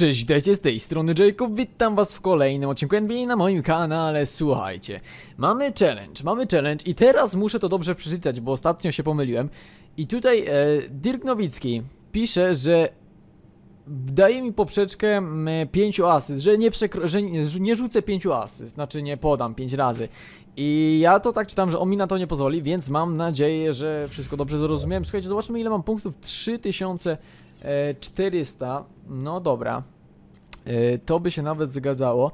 Cześć, witajcie z tej strony Jacob, witam was w kolejnym odcinku NBA na moim kanale, słuchajcie Mamy challenge, mamy challenge i teraz muszę to dobrze przeczytać, bo ostatnio się pomyliłem I tutaj e, Dirk Nowicki pisze, że daje mi poprzeczkę 5 asyst, że nie, przekro- że nie, rzucę 5 asyst, znaczy nie podam 5 razy i ja to tak czytam, że on mi na to nie pozwoli, więc mam nadzieję, że wszystko dobrze zrozumiałem. Słuchajcie, zobaczmy ile mam punktów. 3400. No dobra. E, To by się nawet zgadzało.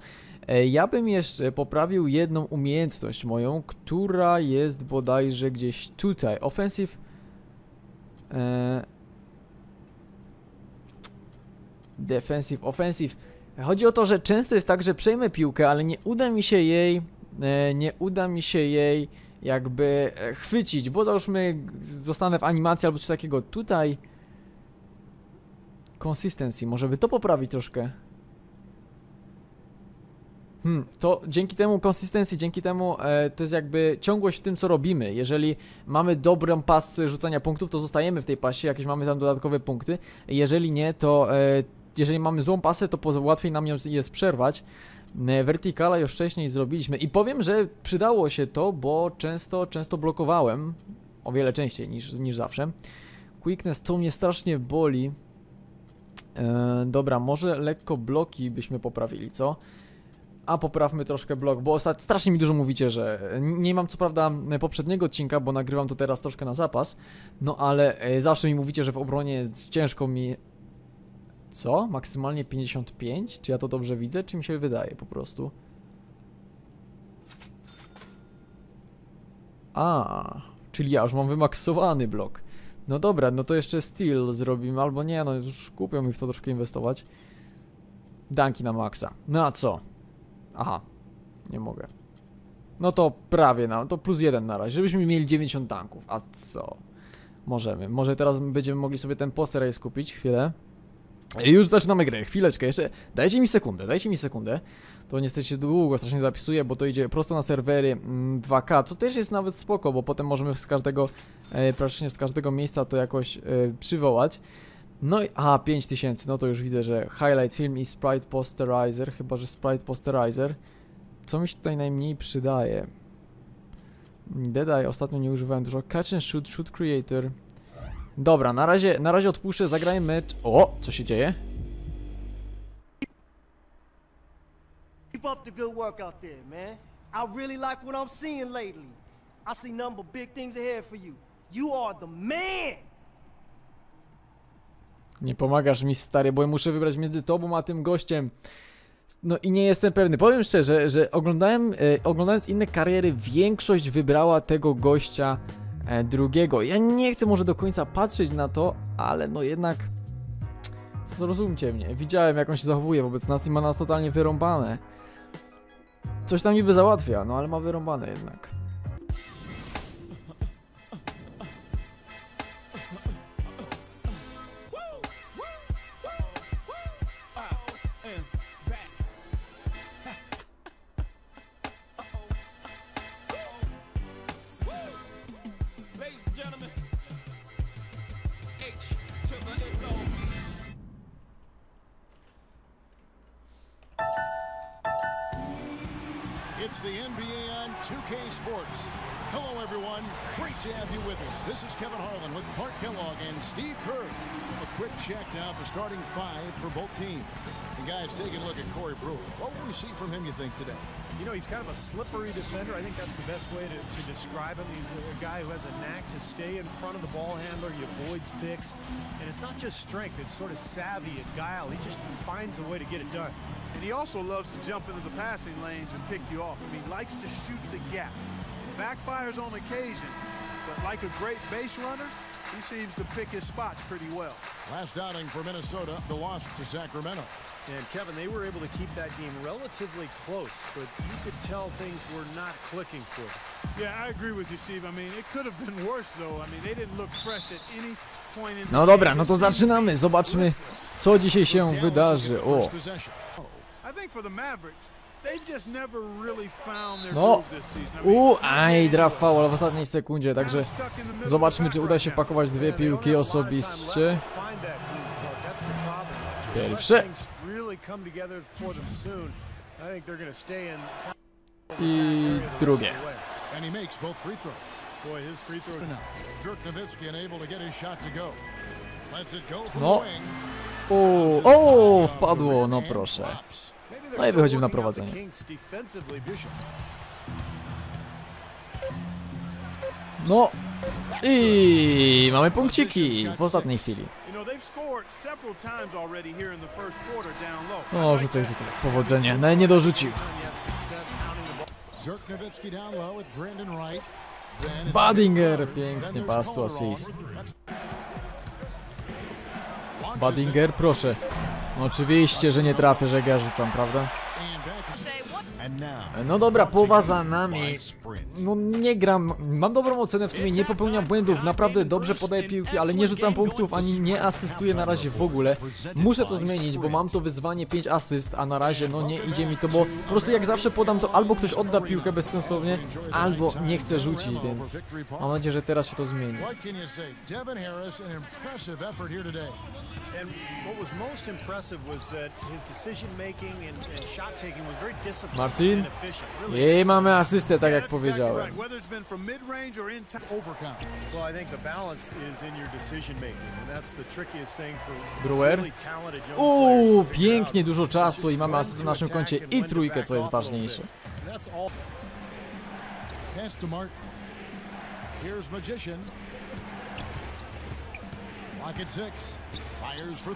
E, Ja bym jeszcze poprawił jedną umiejętność moją, która jest bodajże gdzieś tutaj. Offensive. E, Defensive, offensive. Chodzi o to, że często jest tak, że przejmę piłkę, ale nie uda mi się jej, e, nie uda mi się jej jakby e, chwycić, bo załóżmy zostanę w animacji albo coś takiego. Tutaj consistency, może by to poprawić troszkę. Hmm, to dzięki temu consistency, dzięki temu e, to jest jakby ciągłość w tym, co robimy. Jeżeli mamy dobrą pasę rzucania punktów, to zostajemy w tej pasie, jakieś mamy tam dodatkowe punkty. Jeżeli nie, to e, jeżeli mamy złą pasę, to łatwiej nam ją jest przerwać. E, Verticala już wcześniej zrobiliśmy i powiem, że przydało się to, bo często, często blokowałem. O wiele częściej niż, niż zawsze. Quickness to mnie strasznie boli. E, dobra, może lekko bloki byśmy poprawili, co? A poprawmy troszkę blok, bo ostatnio strasznie mi dużo mówicie, że n- nie mam co prawda e, poprzedniego odcinka, bo nagrywam to teraz troszkę na zapas, no ale e, zawsze mi mówicie, że w obronie ciężko mi... Co? Maksymalnie 55? Czy ja to dobrze widzę, czy mi się wydaje po prostu? A, czyli ja już mam wymaksowany blok. No dobra, no to jeszcze steel zrobimy, albo nie, no już kupią mi w to troszkę inwestować. Danki na maksa. No a co? Aha, nie mogę. No to prawie na, to plus jeden na razie, żebyśmy mieli 90 tanków. A co? Możemy. Może teraz będziemy mogli sobie ten poster race kupić, chwilę. I już zaczynamy grę, chwileczkę, jeszcze dajcie mi sekundę, dajcie mi sekundę. To niestety się długo strasznie zapisuje, bo to idzie prosto na serwery mm, 2K, co też jest nawet spoko, bo potem możemy z każdego, praktycznie z każdego miejsca to jakoś e, przywołać. No i, aha, 5000, no to już widzę, że Highlight Film i Sprite Posterizer, chyba, że Sprite Posterizer. Co mi się tutaj najmniej przydaje? Dead ostatnio nie używałem dużo. Catch and Shoot, Shoot Creator. Dobra, na razie, na razie odpuszczę, zagrajmy. O, co się dzieje? Keep up the good work out there, man. I really like what I'm seeing lately. I see but big things ahead for you. You are the man! Nie pomagasz mi stary, bo ja muszę wybrać między tobą a tym gościem. No i nie jestem pewny. Powiem szczerze, że oglądałem, e, oglądając inne kariery, większość wybrała tego gościa e, drugiego. Ja nie chcę może do końca patrzeć na to, ale no jednak zrozumcie mnie. Widziałem jak on się zachowuje wobec nas i ma nas totalnie wyrąbane. Coś tam niby załatwia, no ale ma wyrąbane jednak. The NBA on 2K Sports. Hello, everyone. Great to have you with us. This is Kevin Harlan with Clark Kellogg and Steve Kerr. A quick check now of the starting five for both teams. The guys taking a look at Corey Brewer. What will we see from him, you think, today? You know, he's kind of a slippery defender. I think that's the best way to, to describe him. He's a, a guy who has a knack to stay in front of the ball handler. He avoids picks. And it's not just strength, it's sort of savvy and guile. He just finds a way to get it done. And he also loves to jump into the passing lanes and pick you off. I mean, he likes to shoot the gap. It backfires on occasion, but like a great base runner, he seems to pick his spots pretty well. Last outing for Minnesota, the loss to Sacramento. And Kevin, they were able to keep that game relatively close, but you could tell things were not clicking for them. Yeah, I agree with you, Steve. I mean, it could have been worse, though. I mean, they didn't look fresh at any point in the No dobra, no to zaczynamy. Zobaczmy, co dzisiaj się wydarzy. O, first possession. I think for the Mavericks, they've just never really found their No. groove this season. I mean, u, aj, draf foul w ostatniej sekundzie, także zobaczmy, czy uda się wpakować dwie piłki osobiście. Pierwsze. I drugie. No. Wing. O, wpadło, no proszę. No i wychodzimy na prowadzenie. No i mamy punkciki w ostatniej chwili. O, rzucaj, rzucaj. Powodzenie. No nie dorzucił. Badinger, pięknie, there's pas tu Kolarov. assist. Badinger, proszę. Oczywiście, że nie trafię, że ja rzucam, prawda? No dobra, połowa za nami. No nie gram, mam dobrą ocenę w sumie, nie popełniam błędów, naprawdę dobrze podaję piłki, ale nie rzucam punktów, ani nie asystuję na razie w ogóle. Muszę to zmienić, bo mam to wyzwanie 5 asyst, a na razie no nie idzie mi to, bo po prostu jak zawsze podam to albo ktoś odda piłkę bezsensownie, albo nie chce rzucić, więc mam nadzieję, że teraz się to zmieni. And what was most impressive was that his decision making and, and shot taking was very disciplined Martin. I mamy asystę, tak jak powiedziałem. Brewer. Uuu, pięknie, dużo czasu i mamy asystę na naszym koncie i trójkę, co jest ważniejsze. Here's Magician. Lock at six.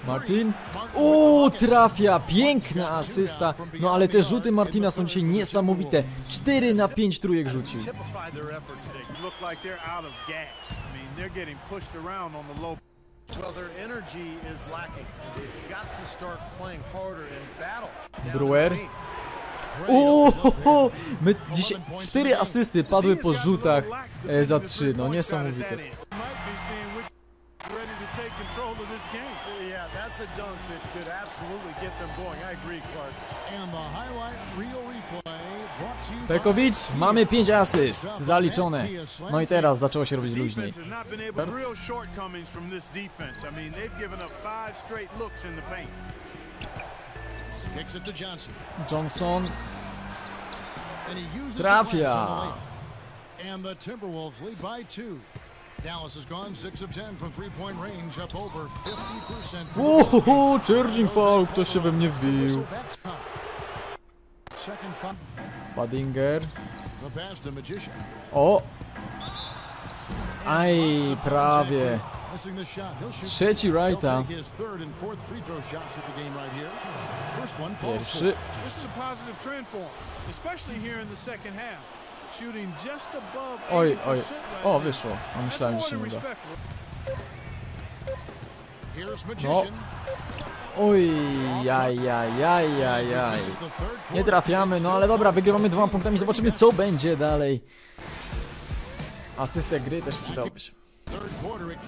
Martin. Bucket. trafia, piękna asysta. No ale te rzuty Martina są dzisiaj niesamowite. 4 na 5 trójek rzucił. Brewer. Uuu, my dzisiaj 4 asysty padły po rzutach e, za 3, no niesamowite. Control of this game. Yeah, that's a dunk that could absolutely get them going. I agree, Clark. And the highlight reel replay brought to you by Pekowicz, mamy 5 asyst, zaliczone. No i teraz zaczęło się robić luźniej. Defense has not been able real shortcomings from this defense. I mean, they've given up five straight looks in the paint. Kicks it to Johnson. Trafia. And the Timberwolves lead by two. Dallas has gone 6 of 10 from three-point range, up over 50%. uuu, charging foul, ktoś się we mnie wbił. That's time. Second foul. Badinger, The pass to Magician. o! Aj, prawie. Missing the shot. He'll shoot. Trzeci He'll Wrighta, take his third and fourth free throw shots at the game right here. First one falls pierwszy. Oj, 80% oj, o wyszło, a myślałem, że się nie da. Magician. Oj, jaj, jaj, jaj, jaj, Nie trafiamy, no ale dobra, wygrywamy dwoma punktami, zobaczymy co będzie dalej. Asystę gry też przydałby się.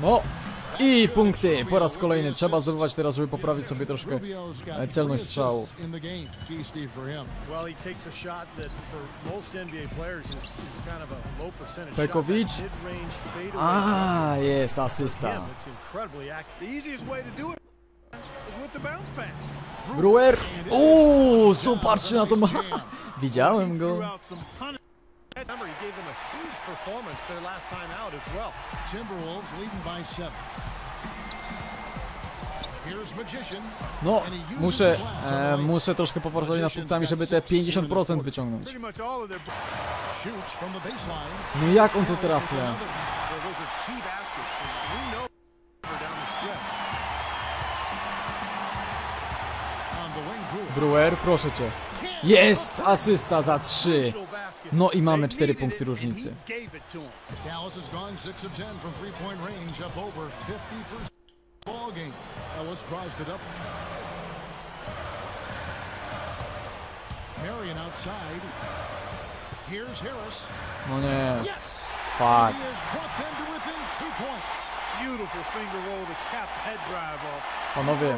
No i punkty po raz kolejny. Trzeba zdobywać teraz, żeby poprawić sobie troszkę e, celność strzałów. takes a jest jumper. asysta. Brewer. Uuu, zobaczcie na to ma. Widziałem go. Gave them a huge performance their last time out as well. Timberwolves leading by seven. Here's Magician. No, muszę, e, muszę troszkę popracować nad punktami, żeby te 50% wyciągnąć. No jak on to trafia? Brewer, proszę cię. Jest asysta za 3. No i mamy They 4 needed punkty różnicy. he gave it to 'em. Dallas has gone 6 of 10 from three-point range, up over 50% ball game. Ellis draws it up. Marion outside. Here's Harris. No nie. Yes! Fuck. Panowie,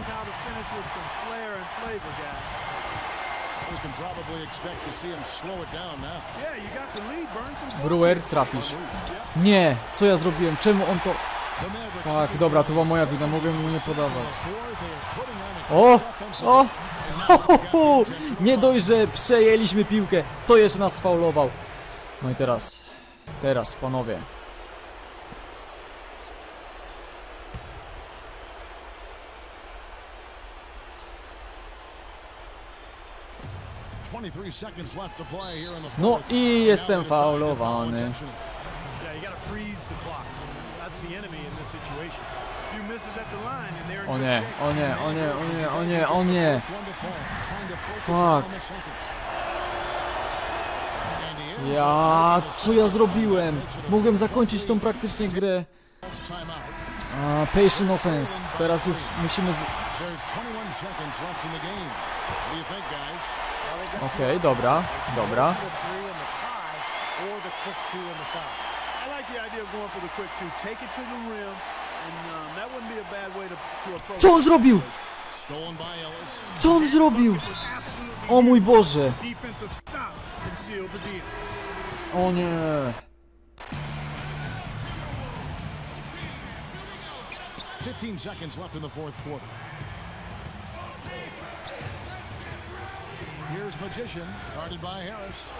Brewer, trafisz. Nie, co ja zrobiłem? Czemu on to... Fuck, dobra, to była moja wina, mogłem mu nie podawać. O! O! Ho, ho, ho. Nie dość, że przejęliśmy piłkę, to jeszcze nas faulował. No i teraz, teraz panowie. 23 seconds left to play here in the No fourth. i Now jestem they decide to foul faulowany. intentionally. Yeah, you got to freeze the clock. That's the enemy in this situation. Few misses at the line, and they're in O nie, o nie, o nie, o nie, o nie, o nie. Fuck. Ja, co ja zrobiłem? Mogłem zakończyć tą praktycznie grę. Patient offense. Teraz już musimy z... There's 21 seconds left in the game. What do you think, guys? Okej, dobra, dobra. And um, Co on zrobił? Co on zrobił? O mój Boże. O nie. 15 seconds left in the fourth quarter. Here's Magician, guarded by Harris.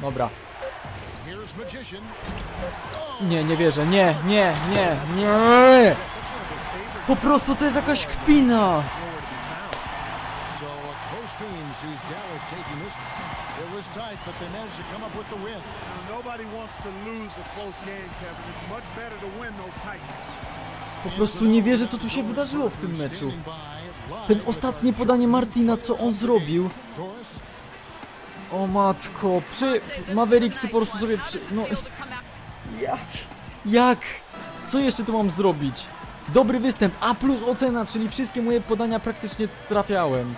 Dobra. Here's Magician. Nie, nie wierzę. Nie, nie, nie, nie. Po prostu to jest jakaś kpina. Sees Dallas taking this. It was tight, but they managed to come up with the win. Nobody wants to lose a close game, Kevin. It's much better to win those tight. Po prostu nie wierzę, co tu się wydarzyło w tym meczu. Ten ostatnie podanie Martina, co on zrobił. O matko, przy... Mavericksy po prostu sobie przy... No... Jak? Jak? Co jeszcze tu mam zrobić? Dobry występ, A plus ocena, czyli wszystkie moje podania praktycznie trafiałem.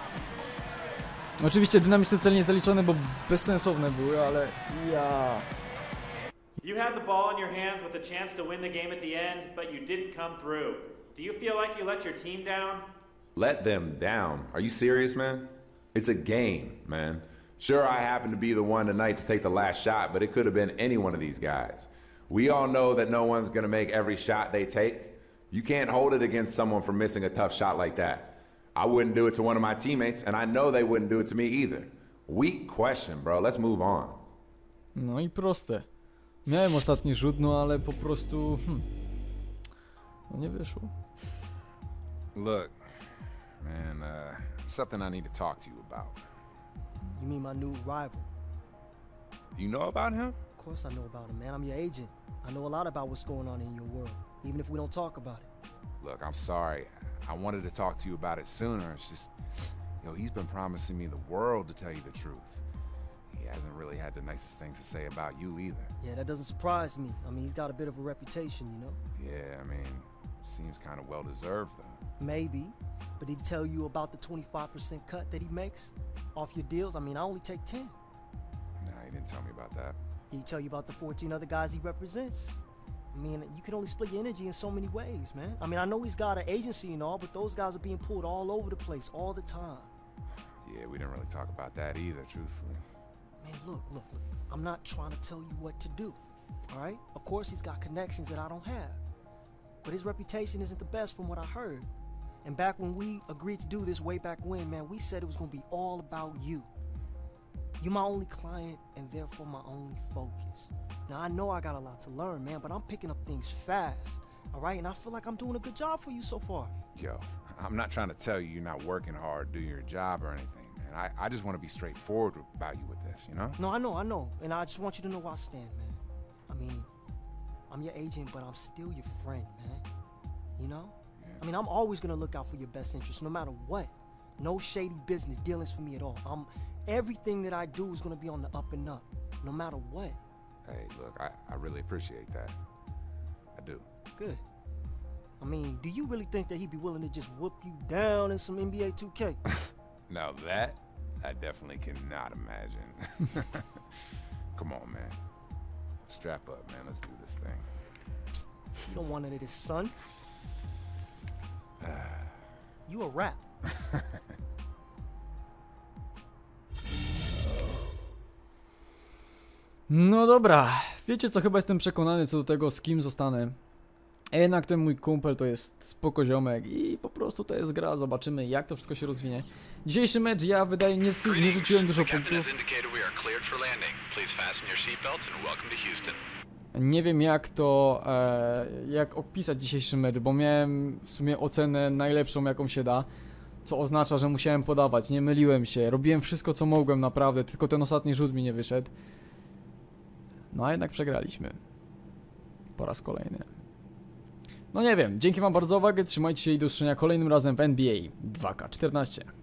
Oczywiście dynamiczne cel nie zaliczone, bo bezsensowne były, ale ja... You had the ball in your hands with a chance to win the game at the end, but you didn't come through. Do you feel like you let your team down? Let them down. Are you serious, man? It's a game, man. Sure, I happen to be the one tonight to take the last shot, but it could have been any one of these guys. We all know that no one's going to make every shot they take. You can't hold it against someone for missing a tough shot like that. I wouldn't do it to one of my teammates, and I know they wouldn't do it to me either. Weak question, bro. Let's move on. No i proste. Miałem ostatni rzut, no ale po prostu... Hmm. No nie wyszło. Look, man, uh, something I need to talk to you about. You mean my new rival? You know about him? Of course I know about him, man. I'm your agent. I know a lot about what's going on in your world, even if we don't talk about it. Look, I'm sorry. I wanted to talk to you about it sooner. It's just, you know, he's been promising me the world to tell you the truth. He hasn't really had the nicest things to say about you either. Yeah, that doesn't surprise me. I mean, he's got a bit of a reputation, you know? Yeah, I mean, seems kind of well deserved, though. Maybe. But did he tell you about the 25% cut that he makes off your deals? I mean, I only take 10. Nah, he didn't tell me about that. Did he tell you about the 14 other guys he represents? I mean, you can only split your energy in so many ways, man. I mean, I know he's got an agency and all, but those guys are being pulled all over the place all the time. Yeah, we didn't really talk about that either, truthfully. Man, look, look, look. I'm not trying to tell you what to do. All right? Of course, he's got connections that I don't have. But his reputation isn't the best from what I heard. And back when we agreed to do this way back when, man, we said it was going to be all about you. You're my only client and therefore my only focus. Now, I know I got a lot to learn, man, but I'm picking up things fast. All right? And I feel like I'm doing a good job for you so far. Yo, I'm not trying to tell you you're not working hard, doing your job or anything, man. I, I just want to be straightforward about you with this, you know? No, I know, I know. And I just want you to know where I stand, man. I mean, I'm your agent, but I'm still your friend, man. You know? I mean, I'm always gonna look out for your best interest no matter what. No shady business dealings for me at all. I'm everything that I do is gonna be on the up and up, no matter what. Hey, look, I, I really appreciate that. I do. Good. I mean, do you really think that he'd be willing to just whoop you down in some NBA 2K? Now that, I definitely cannot imagine. Come on, man. Strap up, man. Let's do this thing. You don't want it, his son. You a rat. No dobra, wiecie co, chyba jestem przekonany co do tego, z kim zostanę. Jednak ten mój kumpel to jest spoko ziomek i po prostu to jest gra, zobaczymy jak to wszystko się rozwinie. Dzisiejszy mecz ja wydaje nie, nie rzuciłem dużo punktów. Nie wiem jak to, e, jak opisać dzisiejszy mecz, bo miałem w sumie ocenę najlepszą jaką się da. Co oznacza, że musiałem podawać, nie myliłem się, robiłem wszystko co mogłem naprawdę, tylko ten ostatni rzut mi nie wyszedł. No a jednak przegraliśmy. Po raz kolejny. No nie wiem, dzięki wam bardzo za uwagę, trzymajcie się i do usłyszenia kolejnym razem w NBA 2K14.